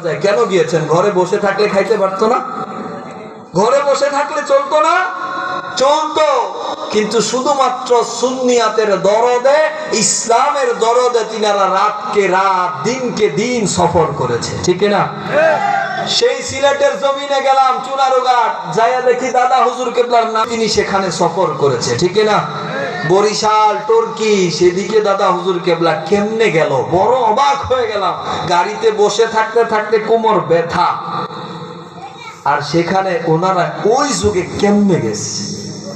যায় কেন গিয়েছেন? ঘরে বসে থাকলে খাইতে পারতো না? ঘরে বসে থাকলে চলতো না? চলতো। কিন্তু শুধুমাত্র সুন্নিয়াতের দরদে, ইসলামের দরদে তিনারা রাতকে রাত, দিনকে দিন সফর করেছে। ঠিক না সেই সিলেটের জমিনে গেলাম, চুনারুঘাট। যাইয়া দেখি দাদা হুজুর কেবলার নাম, তিনি সেখানে সফর করেছে। ঠিক না বরিশাল, টর্কি, সেদিকে দাদা হুজুর কেবলা কেমনে গেল? বড় অবাক হয়ে গেলাম। গাড়িতে বসে থাকতে থাকতে কোমর ব্যথা। আর সেখানে ওনারা ওই যুগে কেমনে গেছে?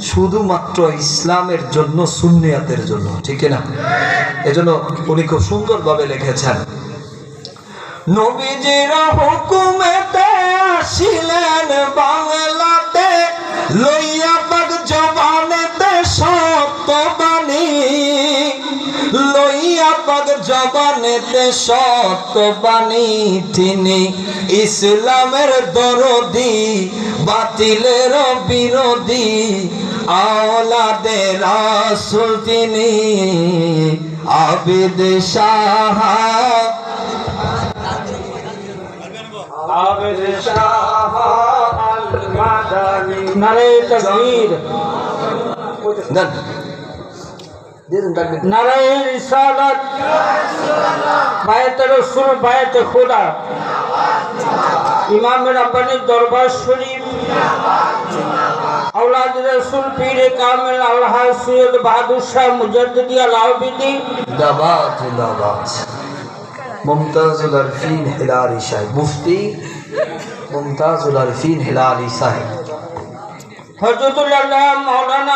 শুধুমাত্র ইসলামের জন্য, সুন্নিয়াতের জন্য, ঠিক না? এজন্য উনি খুব সুন্দরভাবে লিখেছেন, নবীজির হুকুমেতে লইয়া জবানেতে তিনি ইসলামের দরদি বাতিলের বিরোধী আওলাদের রাসূল তিনি। আবিদ শাহ। আবেদ শাহ আল মাদানী নারে তাকবীর। দেন দিয়ে দেন তাকবীর। নারে রিসালাত বায়াত রাসূল বায়াত খোদা। ইমাম রাব্বানি দরবার শরীফ। আওলাদ রাসূল পীর কামিল আল্লাহ সৈয়দ বাহাদুর শাহ মুজাদ্দিদি আলাউদ্দিন জিন্দাবাদ জিন্দাবাদ। মুমতাজুল আরফিন হিলালি সাহেব মুফতি মুমতাজুল আরফিন হিলালি সাহেব। হজরতুল আল্লাহ মাওলানা মুফতি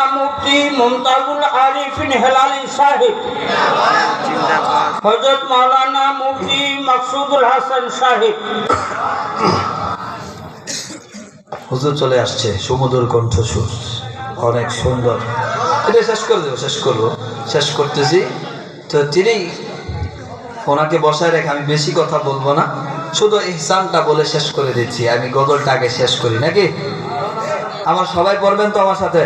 হুজুর চলে আসছে, সুমধুর কণ্ঠসুর অনেক সুন্দর। এটা শেষ করে দেবো, শেষ করব। শেষ করতেছি। তো তিনি ওনাকে বসায় রেখে আমি বেশি কথা বলব না। শুধু ইহসানটা বলে শেষ করে দিচ্ছি। আমি গজলটা আগে শেষ করি, নাকি? আমার সবাই পড়বেন তো আমার সাথে?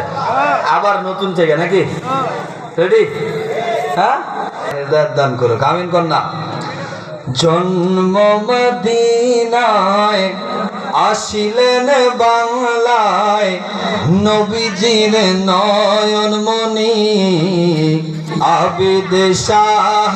আবার নতুন থেকে নাকি? রেডি হ্যাঁ? দান করুক, আমিন কন্যা। জন্ম মদিনায় আসিলেন বাংলায়, নবীজির নয়ন মনি আবিদ শাহ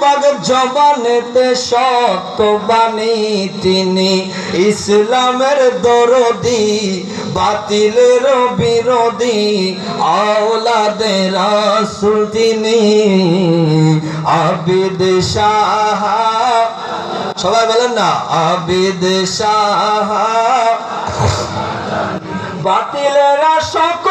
পাক জবানেতে সত্যবাণী তিনি ইসলামের দরদি, বাতিলের বিরোধী, আওলাদের রাসূল তিনি। আবিদ শাহ। সবাই বলেন না, আবিদ শাহ। বাতিলেরা সকল